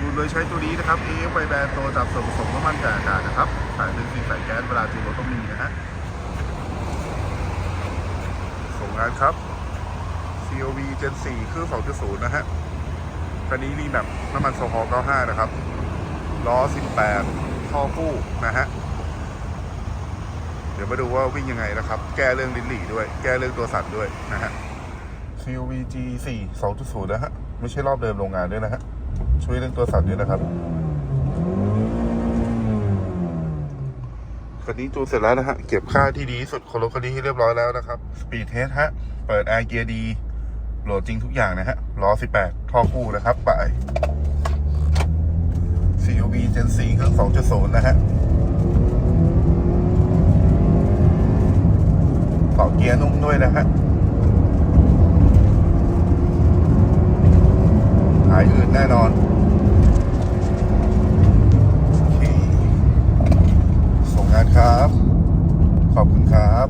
ดูโดยใช้ตัวนี้นะครับ AF ไฟแบนตัวจับส่วนผสมน้ำมันกับอากาศนะครับสายเป็นสีสายแก๊สเวลาจูนรถต้องมีนะฮะส่งงานครับ COV Gen 4 คือ 2.0 นะฮะคันนี้รีแมปน้ำมันโซฮอล95 นะครับ ล้อ 18 ท่อคู่นะฮะ เดี๋ยวมาดูว่าวิ่งยังไงนะครับ แก้เรื่องลิ้นหลี่ด้วย แก้เรื่องตัวสั่นด้วยนะฮะ COV G4 2.0 นะฮะ ไม่ใช่รอบเดิมโรงงานด้วยนะฮะ ช่วยเรื่องตัวสั่นด้วยนะครับคันนี้จูนเสร็จแล้วนะฮะ เก็บค่าที่ดีที่สุดของรถคันนี้ให้เรียบร้อยแล้วนะครับ สปีดเทสฮะ เปิดแอร์เกียร์ดีโหลดจริงทุกอย่างนะฮะล้อ 18 ท่อคู่นะครับไป CUV Gen 4เครื่อง 2.0 นะฮะต่อเกียร์นุ่มด้วยนะฮะายอื่นแน่นอนโอเคส่งงานครับ ขอบคุณครับ